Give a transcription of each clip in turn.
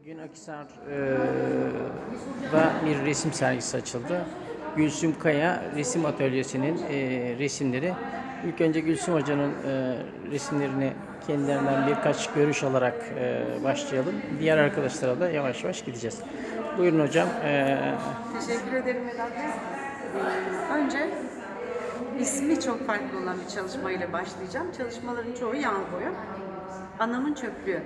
Bugün Akhisar'da bir resim sergisi açıldı. Gülsüm Kaya Resim Atölyesi'nin e, resimleri. İlk önce Gülsüm Hoca'nın e, resimlerini kendilerinden birkaç görüş alarak e, başlayalım. Diğer arkadaşlara da yavaş yavaş gideceğiz. Buyurun hocam. E, Teşekkür ederim Vedat Önce ismi çok farklı olan bir çalışmayla başlayacağım. Çalışmaların çoğu yan boyu. Anamın çöplüğü.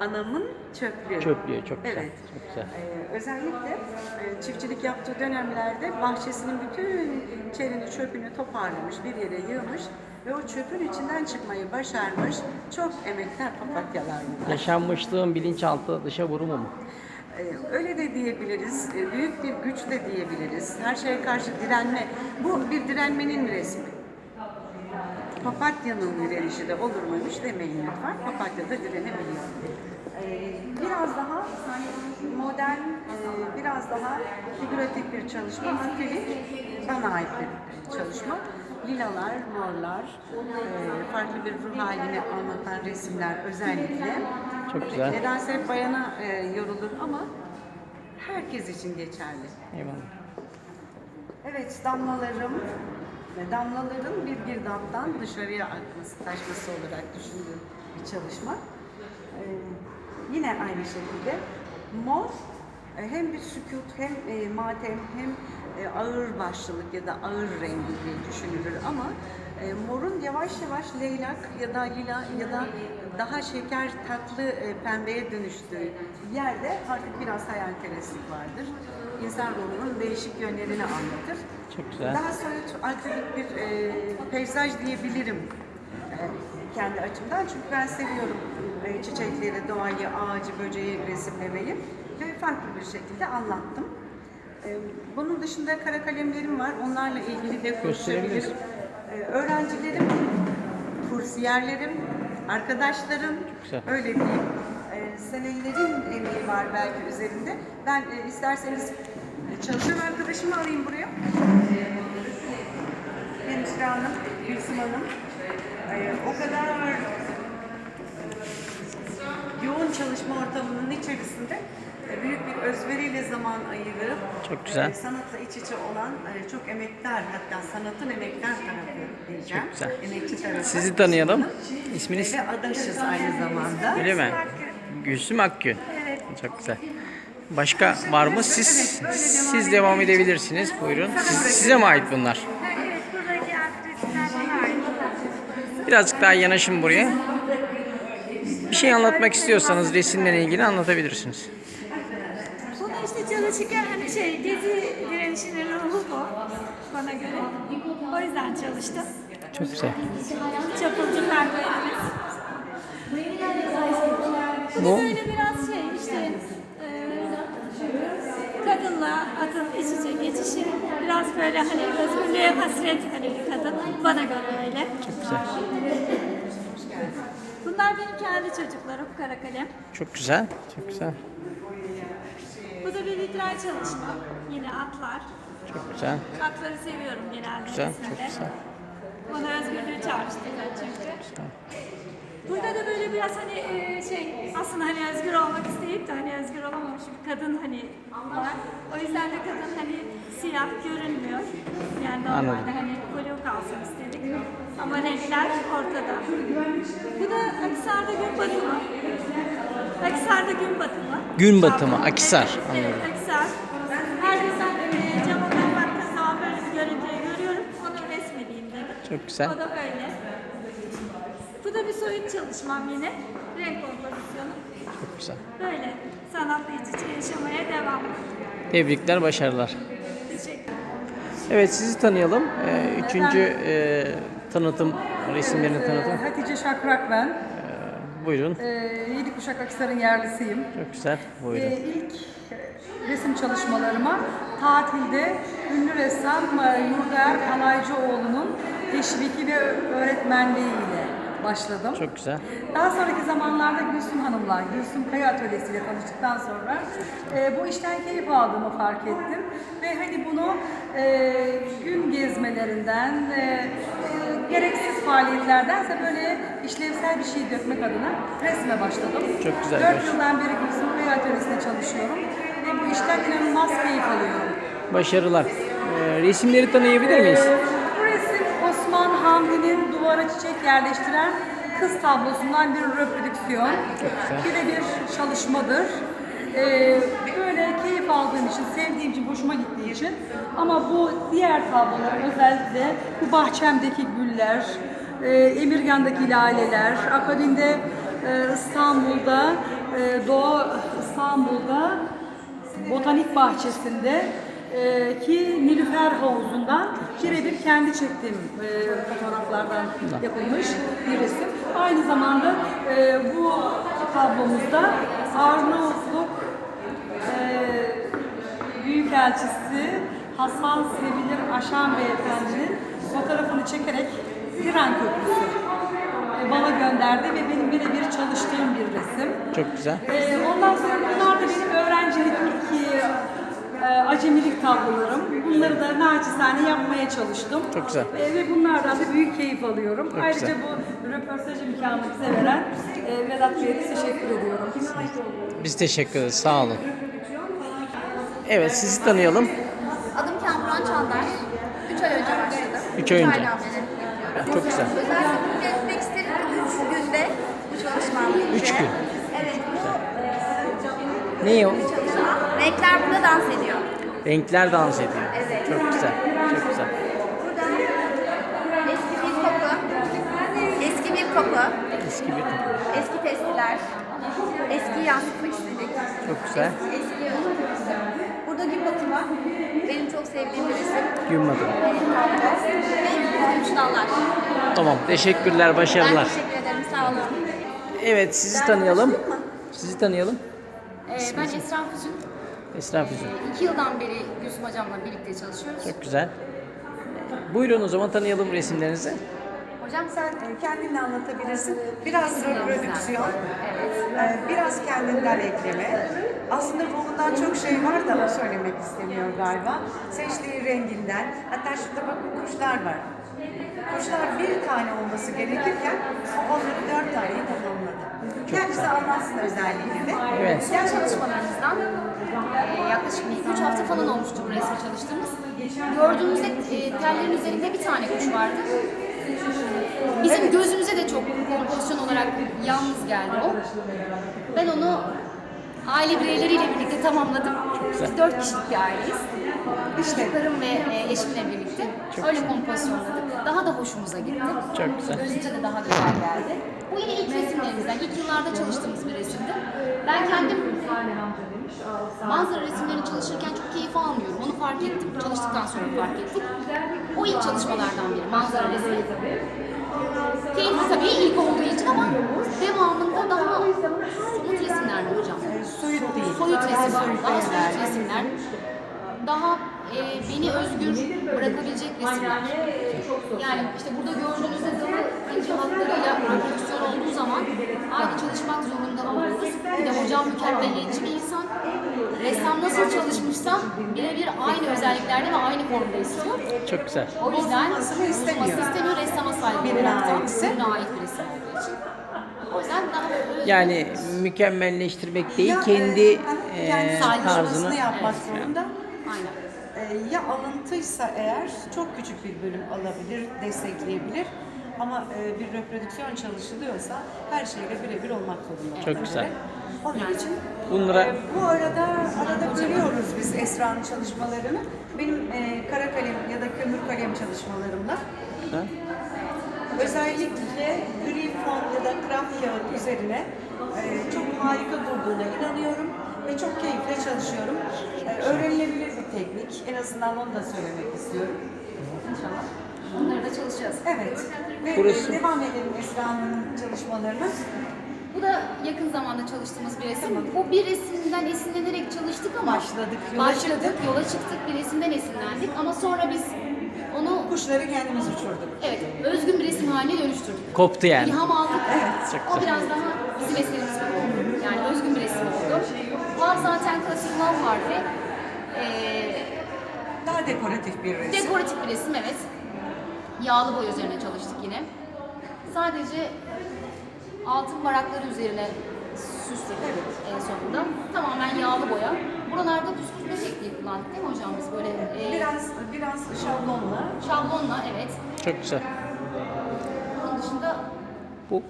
Anamın çöplüğü. çöplüğü çok güzel. Evet. Çok güzel. Ee, özellikle e, çiftçilik yaptığı dönemlerde bahçesinin bütün çerini çöpünü toparlamış, bir yere yığmış ve o çöpün içinden çıkmayı başarmış. Çok emekler papatyalar bunlar. Yaşanmışlığın bilinçaltı dışa vurumu mu? Ee, Öyle de diyebiliriz, e, büyük bir güç de diyebiliriz. Her şeye karşı direnme, bu bir direnmenin resmi. Papatyanın direnişi de olur muymuş demeyin lütfen. Papatya da direnebiliyor. Ee, Biraz daha modern, e, biraz daha figüratif bir çalışma. Nitelik bana ait bir çalışma. Lilalar, morlar, e, farklı bir ruh halini anlatan resimler özellikle. Çok güzel. Nedense hep bayana e, yorulur ama herkes için geçerli. Eyvallah. Evet, damlalarım ve damlaların bir girdaptan dışarıya akması, taşması olarak düşündüğüm bir çalışma. Ee, yine aynı şekilde mor e, hem bir sükut hem e, matem hem e, ağır başlılık ya da ağır rengi diye düşünülür ama e, morun yavaş yavaş leylak ya da lila ya da daha şeker tatlı e, pembeye dönüştüğü yerde artık biraz hayalperestlik vardır. İnsan ruhunun değişik yönlerini anlatır. Çok güzel. Daha soyut, akrilik bir e, peyzaj diyebilirim e, kendi açımdan. Çünkü ben seviyorum e, çiçekleri, doğayı, ağacı, böceği resimlemeyi ve farklı bir şekilde anlattım. E, bunun dışında kara kalemlerim var. Onlarla ilgili de konuşabilir. Gösterebiliriz. E, öğrencilerim, kursiyerlerim, arkadaşlarım, öyle diyeyim. E, senelerin emeği var belki üzerinde. Ben e, isterseniz çalışan arkadaşımı alayım buraya. Hemşire Hanım, Gülsüm Hanım. O kadar yoğun çalışma ortamının içerisinde e, büyük bir özveriyle zaman ayırıp Çok güzel. e, sanatla iç içe olan e, çok emektar hatta sanatın emektar tarafı diyeceğim. Çok güzel. Emekçi tarafı. Sizi tanıyalım. İsminiz? Ve adaşız aynı zamanda. Öyle mi? Gülsüm Akgün. Çok güzel. Başka var mı? Siz siz devam edebilirsiniz. Buyurun. Siz- size mi ait bunlar? Evet, buradaki aktrisler bana ait. Birazcık daha yanaşın buraya. Bir şey anlatmak istiyorsanız resimle ilgili anlatabilirsiniz. Bunu işte çalışırken hani şey, gezi direnişinin ruhu bu bana göre. O yüzden çalıştım. Çok güzel. Çapulcu kardeşimiz. Bu Bu- böyle biraz şey işte e, kadınla atın iç içe geçişi biraz böyle hani özgürlüğe hasret hani bir kadın bana göre öyle. Çok güzel. Bunlar benim kendi çocuklarım kara kalem. Çok güzel. Çok güzel. Bu da bir vitray çalışma. Yine atlar. Çok güzel. Atları seviyorum genelde Güzel. Çok güzel. Bana özgürlüğü çağrıştırıyor çünkü. Burada da böyle biraz hani e, şey aslında hani özgür olmak isteyip de hani özgür olamamış bir kadın hani var. O yüzden de kadın hani siyah görünmüyor. Yani normalde Anladım. hani blue kalsın istedik. Ama renkler ortada. Bu da Akisar'da gün batımı. Akisar'da gün batımı. Gün batımı, Akisar. Evet, Anladım. Akisar. Her ben e, camından baktığım zaman böyle bir görüntüyü görüyorum. Onu resmedeyim dedim. Çok güzel. O da öyle. Bu da bir soyut çalışmam yine. Renk kompozisyonu. Çok güzel. Böyle sanatla iç içe yaşamaya devam. Tebrikler, başarılar. Teşekkür Evet sizi tanıyalım. Ee, üçüncü e, tanıtım, resimlerini tanıtım. Hatice Şakrak ben. Buyurun. Ee, Yedi Kuşak Akhisar'ın yerlisiyim. Çok güzel. Buyurun. Ee, ilk resim çalışmalarıma tatilde ünlü ressam e, Yurdaer Kalaycıoğlu'nun teşviki ve öğretmenliğiyle başladım. Çok güzel. Daha sonraki zamanlarda Gülsüm Hanım'la, Gülsüm Kaya Atölyesi ile tanıştıktan sonra e, bu işten keyif aldığımı fark ettim. Ve hani bunu e, gün gezmelerinden, e, e, gereksiz faaliyetlerdense böyle işlevsel bir şey dökmek adına resme başladım. Çok güzel, 4 baş- yıldan beri Gülsüm Kaya Atölyesi'nde çalışıyorum ve bu işten inanılmaz keyif alıyorum. Başarılar. Ee, resimleri tanıyabilir miyiz? Ee, Hamdi'nin duvara çiçek yerleştiren kız tablosundan bir reprodüksiyon. Birebir çalışmadır. Ee, böyle keyif aldığım için, sevdiğim için, hoşuma gittiği için. Ama bu diğer tablolar özellikle bu bahçemdeki güller, e, Emirgan'daki laleler, akabinde e, İstanbul'da, e, Doğu İstanbul'da botanik bahçesinde e, ki Nilüfer Havuzu'ndan birebir kendi çektiğim e, fotoğraflardan yapılmış bir resim. Aynı zamanda e, bu tablomuzda Arnavutluk e, Büyükelçisi Hasan Sevilir Aşan Beyefendinin fotoğrafını çekerek Tiran Köprüsü e, bana gönderdi ve benim birebir çalıştığım bir resim. Çok güzel. Ee, ondan sonra bunlar da benim e, acemilik tablolarım. Bunları da naçizane yapmaya çalıştım. Çok güzel. Ee, ve bunlardan da büyük keyif alıyorum. Çok Ayrıca güzel. bu röportaj imkanı bize veren e, Vedat Bey'e teşekkür ediyorum. Biz teşekkür ederiz. Sağ olun. Evet sizi tanıyalım. Adım Kamuran Çandar. 3 ay önce başladım. Üç ay önce. Çok güzel. Özellikle belirtmek isterim ki 3 günde bu çalışmam bitti. Üç gün. Evet bu Ne o? Renkler burada dans ediyor. Renkler dans ediyor. Evet. Çok güzel. Çok güzel. Burada eski bir koku, eski bir koku, Eski bir eski testiler, eski yansıtmak istedik. Çok güzel. Eski Burada gün batımı. Benim çok sevdiğim bir resim. Gün batımı. Ve kurumuş dallar. Tamam. Teşekkürler. Ben Başarılar. teşekkür ederim. Sağ olun. Evet sizi tanıyalım. Sizi tanıyalım. Ee, ben Esra Füzün. Esra Füzun. İki yıldan beri Gülsüm Hocam'la birlikte çalışıyoruz. Çok güzel. Buyurun o zaman tanıyalım resimlerinizi. Hocam Sen e, kendini anlatabilirsin. Biraz reprodüksiyon, e, biraz kendinden ekleme. Aslında ruhundan çok şey var da o söylemek istemiyor galiba. Seçtiği renginden. Hatta şurada bakın kuşlar var. Kuşlar bir tane olması gerekirken onları dört taneyi tamamladı. Kendisi anlatsın özelliğini de. Evet. son çalışmalarımızdan e, yaklaşık bir üç hafta falan olmuştu bu resmi çalıştığımız. Gördüğünüzde e, tellerin üzerinde bir tane kuş vardı. Bizim gözümüze de çok kompozisyon olarak yalnız geldi o. Ben onu aile bireyleriyle birlikte tamamladım. Biz dört kişilik bir aileyiz. Çocuklarım ve e, eşimle birlikte öyle kompozisyonladık. Daha da hoşumuza gitti. Çok güzel. Görünce de daha güzel geldi. Bu yine ilk resimlerimizden, ilk yıllarda çalıştığımız bir resimdi. Ben kendim manzara resimlerini çalışırken çok keyif almıyorum. Onu fark ettim. Çalıştıktan sonra fark ettim. O ilk çalışmalardan biri, manzara resmi. Keyifli tabii ilk olduğu için ama devamında daha somut resimler mi hocam? Soyut değil. Soyut resimler, daha soyut resimler. Daha e, beni özgür bırakabilecek resimler. Yani işte burada gördüğünüzde dalı ince hatlarıyla reprodüksiyon olduğu zaman aynı çalışmak zorunda oluyoruz. Bir de hocam mükemmeliyetçi bir insan. Ressam nasıl çalışmışsa birebir aynı özelliklerde ve aynı formda istiyor. Çok güzel. O yüzden Bozulmasını istemiyor. bozulmasını istemiyor, ressama bıraktı. aitse. Birine ait bir resim olduğu için. O yüzden daha. Yani mükemmelleştirmek değil, Ya, kendi e, e, tarzını yapmak zorunda. Aynen. E, ya alıntıysa eğer çok küçük bir bölüm alabilir, destekleyebilir. Ama e, bir reprodüksiyon çalışılıyorsa her şeyle birebir olmak zorunda. Çok güzel. Onun için bunlara e, bu arada arada görüyoruz biz Esra'nın çalışmalarını. Benim e, kara kalem ya da kömür kalem çalışmalarımla Ha? özellikle gri fon ya da kraft kağıt üzerine e, çok harika durduğuna inanıyorum ve çok keyifle çalışıyorum. E, öğrenilebilir teknik. En azından onu da söylemek istiyorum. İnşallah. Bunları da çalışacağız. Evet. Ve Burası- e, devam edelim Esra'nın çalışmalarına. Bu da yakın zamanda çalıştığımız bir resim. Bu bir resimden esinlenerek çalıştık ama Başladık, yola başladık, çıktık. yola çıktık, bir resimden esinlendik ama sonra biz Onu Kuşları kendimiz uçurduk. evet özgün bir resim haline dönüştürdük. Koptu yani. İlham aldık. Çok o güzel. biraz daha bizim eserimiz gibi oldu. Yani özgün bir resim oldu. Var zaten klasik love harfi. Ee, Daha dekoratif bir resim. Dekoratif bir resim evet. Yağlı boya üzerine çalıştık yine. Sadece altın varakları üzerine süsledik en sonunda. Tamamen yağlı boya. Buralarda püskürtme tekniği kullandık değil mi hocam biz böyle e, Biraz biraz şablonla şablonla evet. Çok güzel. Bunun dışında Bu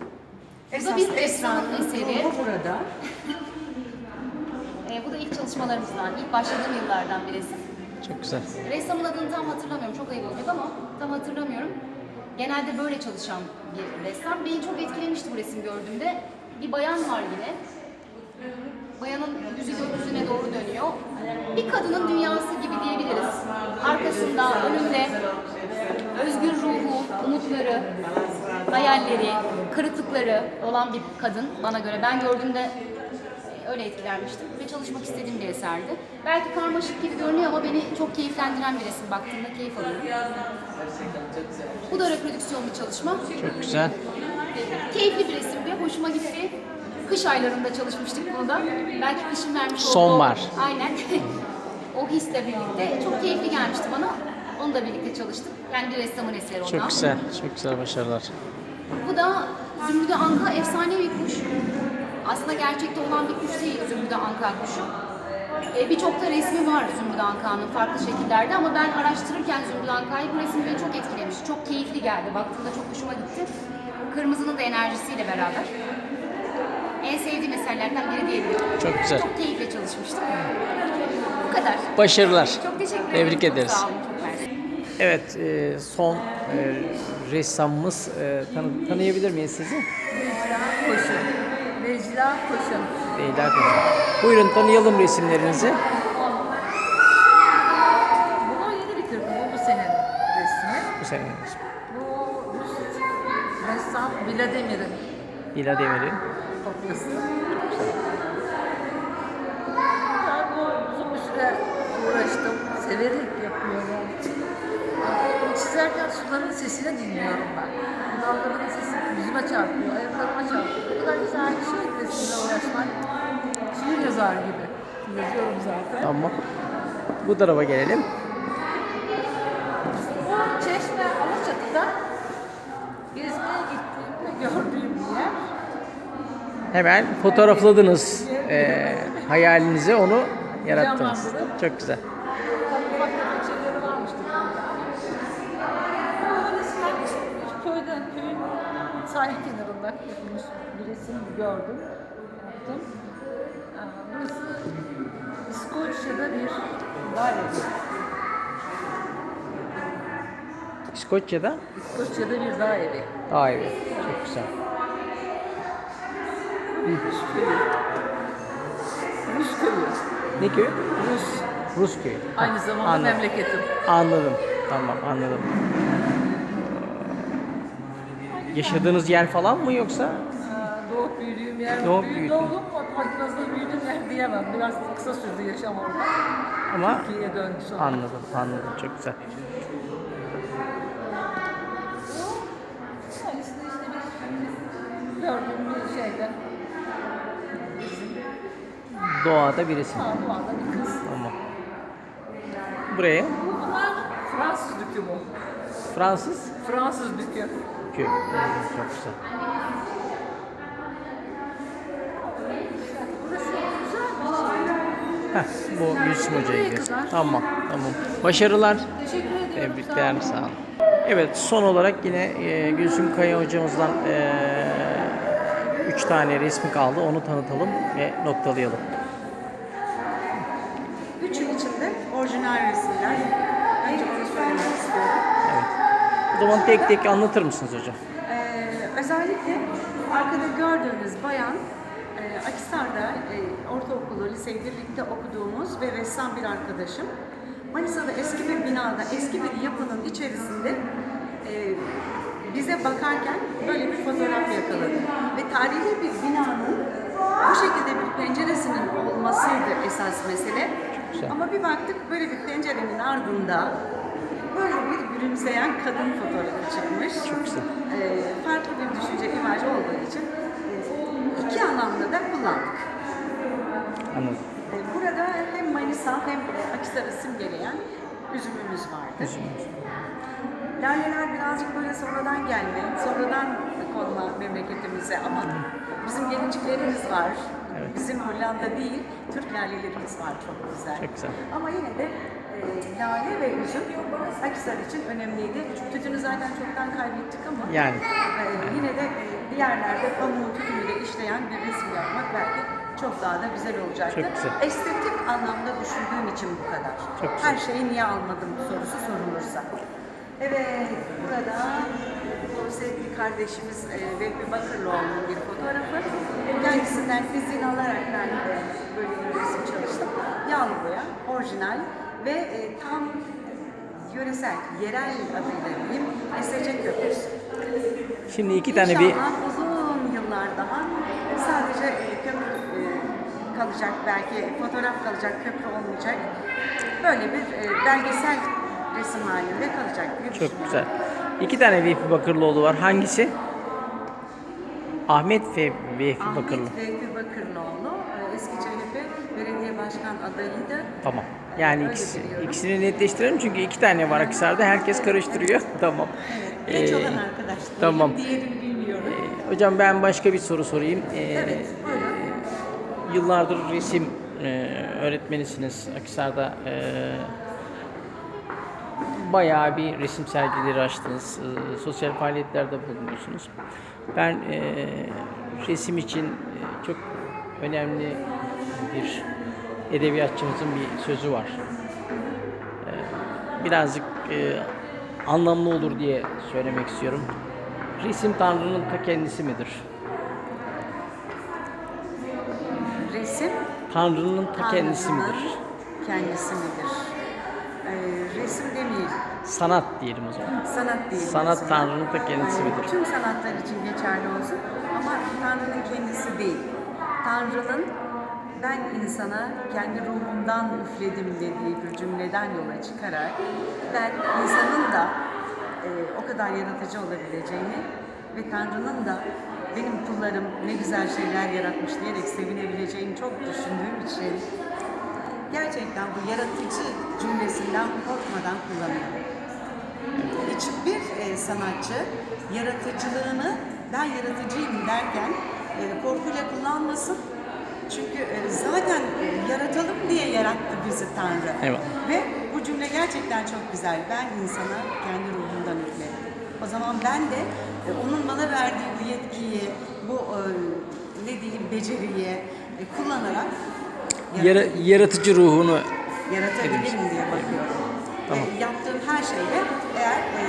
esas bir Esra'nın eseri. ruhu burada. e, bu da ilk çalışmalarımızdan, ilk başladığım yıllardan bir resim. çok güzel. Ressamın adını tam hatırlamıyorum, çok ayıp olacak ama tam hatırlamıyorum. Genelde böyle çalışan bir ressam. Beni çok etkilemişti bu resim gördüğümde. Bir bayan var yine. Bayanın yüzü gökyüzüne doğru dönüyor. Bir kadının dünyası gibi diyebiliriz. Arkasında, önünde özgür ruhu, umutları, hayalleri, kırıklıkları olan bir kadın bana göre. Ben gördüğümde öyle etkilenmiştim ve çalışmak istediğim bir eserdi. Belki karmaşık gibi görünüyor ama beni çok keyiflendiren bir resim. Baktığımda keyif alıyorum. Bu da reprodüksiyon bir çalışma. Çok güzel. Keyifli bir resimdi, hoşuma gitti. Kış aylarında çalışmıştık bunu da. Belki kışın vermiş olduğu... Sonbahar. Aynen. o hisle birlikte çok keyifli gelmişti bana. Onu da birlikte çalıştık. Yani bir ressamın eseri ondan. Çok güzel. Çok güzel başarılar. Bu da Zümrüdü Anka efsane bir kuş. Aslında gerçekte olan bir kuş değil Zümrüdü Anka kuşu. E, Birçok da resmi var Zümrüdü Anka'nın farklı şekillerde ama ben araştırırken Zümrüdü Anka'yı bu resim beni çok etkilemiş. Çok keyifli geldi. Baktığımda çok hoşuma gitti. Kırmızının da enerjisiyle beraber. En sevdiğim eserlerden biri diyebilirim. Çok güzel. Çok keyifle çalışmıştım. Bu kadar. Başarılar. Çok teşekkür ederim. Tebrik Çok ederiz. Sağ olun. Çok. Evet, e, son e, ressamımız. E, tanı- tanıyabilir miyiz sizi? Koşun. Necla Koşun. Leyla Koçak. Buyurun tanıyalım resimlerinizi. Bunu yeni bitirdim. Bu bu senin resmi. Bu senin resmi. Bu Rus ressam Vladimir'in Leyla Demir'in. kopyası. Ben bu uzun bir süre uğraştım. Severek yapıyorum. Çizerken suların sesini dinliyorum ben. Dalgaların sesi yüzüme çarpıyor, ayaklarıma çarpıyor. Ne kadar güzel bir şey resimle uğraşmak. Şiir yazar gibi. Yazıyorum zaten. Tamam. Bu tarafa gelelim. Bu Çeşme Alaçatı'da gezmeye gittiğimde gördüğüm bir yer. Hemen fotoğrafladınız e, hayalinizi, onu yarattınız. Çok güzel. Ufak tefek şeyleri varmıştı. Bu resimler bir köyden, köyün sahil kenarında yapılmış bir resim gördüm. Yaptım. Burası İskoçya'da bir daire. İskoçya'da İskoçya'da bir dağ evi. Çok güzel. Rus köyü. Rus köyü. Ne köyü? Rus. Rus köyü. Aynı zamanda Anladım. memleketim. Anladım. Tamam anladım. Yaşadığınız yer falan mı yoksa? Büyüdüğüm yer, Doğup büyüdüm, büyüdün. doğdum ama biraz da büyüdüğüm yer diyemem. Biraz kısa sürdü yaşam orada. Ama Türkiye'ye döndü sonra. anladım, anladım. Çok güzel. Gördüğüm bir şeyde. Doğada bir resim. Ha, anda bir kız. Tamam. Buraya Bunlar Fransız dükü bu. Fransız Fransız dükü. köy. Çok güzel. Burası güzel bir şey. Heh, bu Gülsüm Hoca'ya kadar. Tamam, tamam. Başarılar. Teşekkür ediyorum. sağ Tebrikler, sağ olun. Evet, son olarak yine e, Gülsüm Kaya hocamızdan e, üç tane resmi kaldı. Onu tanıtalım ve noktalayalım. Üçün içinde orijinal resimler. Önce onu söylemek istiyorum. Evet. O zaman tek tek anlatır mısınız hocam? Ee, özellikle arkada gördüğünüz bayan Akisar'da e, ortaokulu, liseyi birlikte okuduğumuz ve ressam bir arkadaşım. Manisa'da eski bir binada, eski bir yapının içerisinde e, bize bakarken böyle bir fotoğraf yakaladı. Ve tarihi bir binanın bu şekilde bir penceresinin olmasıydı esas mesele. Ama bir baktık böyle bir pencerenin ardında böyle bir gülümseyen kadın fotoğrafı çıkmış. Çok güzel. E, farklı bir düşünce imaj olduğu için iki anlamda da kullandık. Anladım. E, Burada hem Manisa hem Akisar'ı simgeleyen üzümümüz vardı. Üzülmüyorum. Laleler birazcık böyle sonradan gelme, sonradan konma memleketimize ama bizim gelinciklerimiz var. Bizim Hollanda değil, Türk lalelerimiz var çok güzel. Çok güzel. Ama yine de e, lale ve üzüm Akisar için önemliydi. Tütünü zaten çoktan kaybettik ama Yani. Bir yerlerde pamuğu tütünüyle işleyen bir resim yapmak belki çok daha da güzel olacaktı. Çok güzel. Estetik anlamda düşündüğüm için bu kadar. Çok güzel. Her şeyi niye almadım sorusu sorulursa. Evet, burada bu sevgili kardeşimiz e, Vehbi Bakırlıoğlu'nun bir fotoğrafı. Kendisinden izin alarak ben de böyle bir resim çalıştım. Yağlı boya, orijinal ve e, tam yöresel, yerel adıyla diyeyim, esecek köpüz. Şimdi iki tane bir uzun yıllar daha sadece e, köprü e, kalacak belki fotoğraf kalacak köprü olmayacak. Böyle bir e, belgesel resim halinde kalacak diye çok güzel. İki tane Vehbi Bakırlıoğlu var. Hangisi? Ahmet ve Vehbi Bakırlı. Ahmet Vehbi Bakırlıoğlu e, eski CHP belediye başkan adayıydı. Tamam. Yani Öyle ikisi, biliyorum. ikisini netleştirelim çünkü iki tane var Akhisar'da. Herkes karıştırıyor. tamam. Genç Ee, olan arkadaş diyelim, tamam. diğerini bilmiyorum. Hocam ben başka bir soru sorayım. Ee, Evet, buyurun. Yıllardır resim e, öğretmenisiniz. Akhisar'da e, bayağı bir resim sergileri açtınız. E, sosyal faaliyetlerde bulunuyorsunuz. Ben e, resim için e, çok önemli bir edebiyatçımızın bir sözü var. E, birazcık e, anlamlı olur diye söylemek istiyorum. Resim Tanrı'nın ta kendisi midir? Resim Tanrı'nın ta kendisi Tanrı'nın midir? Kendisi midir? Ee, resim demeyelim. Sanat diyelim o zaman. Sanat diyelim. Sanat mesela. Tanrı'nın ta kendisi Yani midir? Tüm sanatlar için geçerli olsun ama Tanrı'nın kendisi değil. Tanrı'nın ben insana kendi ruhumdan üfledim dediği bir cümleden yola çıkarak ben insanın da e, o kadar yaratıcı olabileceğini ve Tanrı'nın da benim kullarım ne güzel şeyler yaratmış diyerek sevinebileceğini çok düşündüğüm için gerçekten bu yaratıcı cümlesinden korkmadan kullanıyorum. Hiçbir e, sanatçı yaratıcılığını ben yaratıcıyım derken e, korkuyla kullanmasın. Çünkü e, zaten e, yaratalım diye yarattı bizi Tanrı. Eyvallah. Ve bu cümle gerçekten çok güzel. Ben insana kendi ruhumdan üfledim. O zaman ben de e, onun bana verdiği bu yetkiyi, bu e, ne diyeyim beceriyi e, kullanarak Yara- yaratıcı ruhunu yaratabilirim diye bakıyorum. Tamam. Ve yaptığım her şeyde eğer e,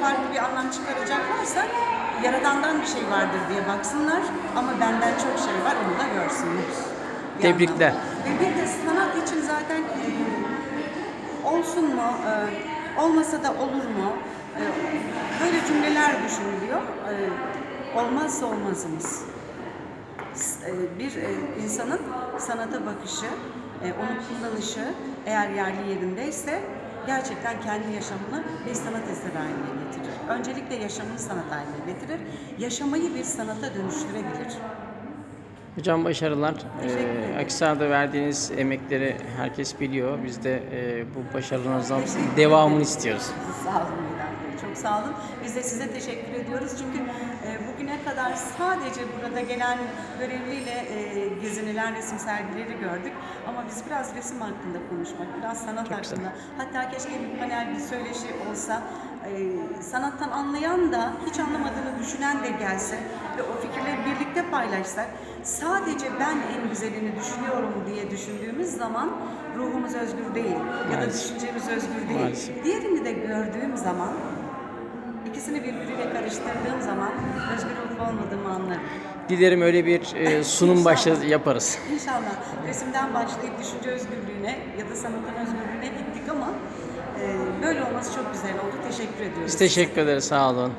farklı bir anlam çıkaracak varsa Yaradan'dan bir şey vardır diye baksınlar ama benden çok şey var onu da görsünler. Bir Tebrikler. anlamda. Ve bir de sanat için zaten e, olsun mu, e, olmasa da olur mu? E, böyle cümleler düşünülüyor. E, olmazsa olmazımız. E, bir e, insanın sanata bakışı, e, onu kullanışı eğer yerli yerindeyse gerçekten kendi yaşamını bir sanat eseri haline getirir. Öncelikle yaşamını sanat haline getirir. Yaşamayı bir sanata dönüştürebilir. Hocam başarılar. Ee, ederim. Akhisar'da verdiğiniz emekleri herkes biliyor. Biz de e, bu başarılarınızdan devamını istiyoruz. Sağ olun Vedat Bey, çok sağ olun. Biz de size teşekkür ediyoruz. Çünkü kadar sadece burada gelen görevliyle e, gezinilen resim sergileri gördük. Ama biz biraz resim hakkında konuşmak, biraz sanat Çok güzel. hakkında. Hatta keşke bir panel, bir söyleşi olsa. e, sanattan anlayan da, hiç anlamadığını düşünen de gelse ve o fikirleri birlikte paylaşsak. Sadece ben en güzelini düşünüyorum diye düşündüğümüz zaman ruhumuz özgür değil ya da düşüncemiz özgür değil. Maalesef. Diğerini de gördüğüm zaman, ikisini birbiriyle karıştırdığım zaman özgür olup olmadığımı anlarım. Dilerim öyle bir e, sunum başla yaparız. İnşallah resimden başlayıp düşünce özgürlüğüne ya da sanatın özgürlüğüne gittik ama e, böyle olması çok güzel oldu. Teşekkür ediyoruz. Biz teşekkür ederiz. Sağ olun.